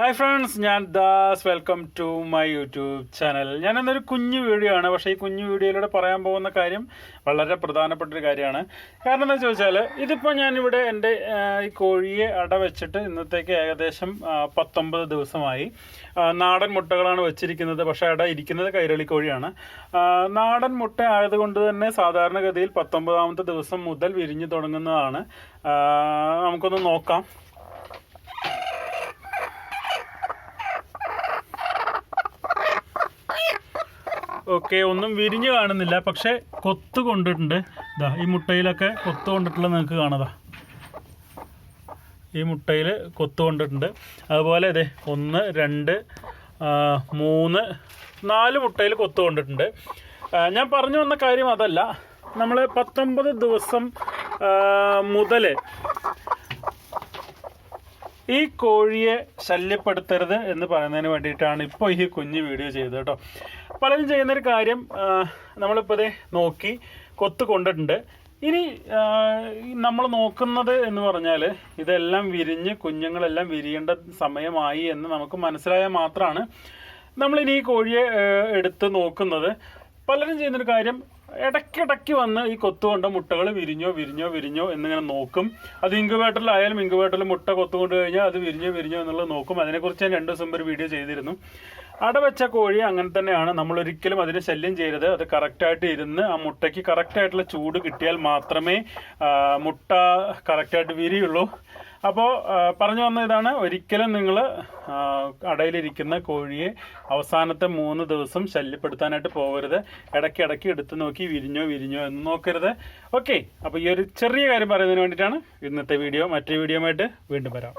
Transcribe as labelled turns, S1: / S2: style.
S1: Hi friends ഞാൻ Das. Welcome to my YouTube channel ഞാൻ എന്നൊരു കുഞ്ഞു വീഡിയോ ആണ്. പക്ഷേ ഈ കുഞ്ഞു വീഡിയോയിലൂടെ പറയാൻ പോകുന്ന കാര്യം വളരെ പ്രധാനപ്പെട്ട ഒരു കാര്യമാണ്. കാരണം എന്താ ചോദിച്ചാൽ ഇതിപ്പോൾ ഞാനിവിടെ എന്റെ ഈ കോഴിയെ അട വെച്ചിട്ട് ഇന്നത്തേക്ക് ഏകദേശം പത്തൊമ്പത് ദിവസമായി. നാടൻ മുട്ടകളാണ് വെച്ചിരിക്കുന്നത്. പക്ഷേ അട ഇരിക്കുന്നത് കൈരളി കോഴിയാണ്. നാടൻ മുട്ട ആയതുകൊണ്ട് തന്നെ സാധാരണഗതിയിൽ പത്തൊമ്പതാമത്തെ ദിവസം മുതൽ വിരിഞ്ഞു തുടങ്ങുന്നതാണ്. നമുക്കൊന്ന് നോക്കാം. ഓക്കെ ഒന്നും വിരിഞ്ഞ് കാണുന്നില്ല. പക്ഷെ കൊത്ത് കൊണ്ടിട്ടുണ്ട്. ഇതാ ഈ മുട്ടയിലൊക്കെ കൊത്ത് കൊണ്ടിട്ടുള്ള നിങ്ങൾക്ക് കാണാതാ ഈ മുട്ടയിൽ കൊത്ത് കൊണ്ടിട്ടുണ്ട്. അതുപോലെ അതെ ഒന്ന് രണ്ട് മൂന്ന് നാല് മുട്ടയിൽ കൊത്ത് കൊണ്ടിട്ടുണ്ട്. ഞാൻ പറഞ്ഞു വന്ന കാര്യം അതല്ല. നമ്മൾ പത്തൊമ്പത് ദിവസം മുതൽ ഈ കോഴിയെ ശല്യപ്പെടുത്തരുത് എന്ന് പറയുന്നതിന് വേണ്ടിയിട്ടാണ് ഇപ്പോൾ ഈ കുഞ്ഞ് വീഡിയോ ചെയ്തത് കേട്ടോ. പലരും ചെയ്യുന്നൊരു കാര്യം നമ്മളിപ്പോൾ ഇതേ നോക്കി കൊത്ത് കൊണ്ടിട്ടുണ്ട്. ഇനി നമ്മൾ നോക്കുന്നത് എന്ന് പറഞ്ഞാൽ ഇതെല്ലാം വിരിഞ്ഞ് കുഞ്ഞുങ്ങളെല്ലാം വിരിയേണ്ട സമയമായി എന്ന് നമുക്ക് മനസ്സിലായാൽ മാത്രമാണ് നമ്മളിനി ഈ കോഴിയെ എടുത്ത് നോക്കുന്നത്. പലരും ചെയ്യുന്നൊരു കാര്യം ഇടയ്ക്കിടയ്ക്ക് വന്ന് ഈ കൊത്തുകൊണ്ട് മുട്ടകൾ വിരിഞ്ഞോ വിരിഞ്ഞോ വിരിഞ്ഞോ എന്നിങ്ങനെ നോക്കും. അത് ഇങ്കുവേട്ടലായാലും ഇൻക്യുബേറ്ററിൽ മുട്ട കൊത്തുകൊണ്ട് കഴിഞ്ഞാൽ അത് വിരിഞ്ഞോ വിരിഞ്ഞോ എന്നുള്ളത് നോക്കും. അതിനെക്കുറിച്ച് ഞാൻ രണ്ട് ദിവസം ഒരു വീഡിയോ ചെയ്തിരുന്നു. അടവെച്ച കോഴി അങ്ങനെ തന്നെയാണ്. നമ്മൾ ഒരിക്കലും അതിനെ ശല്യം ചെയ്യരുത്. അത് കറക്റ്റായിട്ട് ഇരുന്ന് ആ മുട്ടയ്ക്ക് കറക്റ്റായിട്ടുള്ള ചൂട് കിട്ടിയാൽ മാത്രമേ മുട്ട കറക്റ്റായിട്ട് വിരിയുള്ളൂ. അപ്പോൾ പറഞ്ഞു വന്ന ഇതാണ്. ഒരിക്കലും നിങ്ങൾ അടയിലിരിക്കുന്ന കോഴിയെ അവസാനത്തെ മൂന്ന് ദിവസം ശല്യപ്പെടുത്താനായിട്ട് പോകരുത്. ഇടയ്ക്ക് ഇടയ്ക്ക് എടുത്തു നോക്കി വിരിഞ്ഞോ വിരിഞ്ഞോ എന്ന് നോക്കരുത്. ഓക്കെ. അപ്പോൾ ഈ ഒരു ചെറിയ കാര്യം പറയുന്നതിന് വേണ്ടിയിട്ടാണ് ഇന്നത്തെ വീഡിയോ. മറ്റൊരു വീഡിയോ ആയിട്ട് വീണ്ടും വരാം.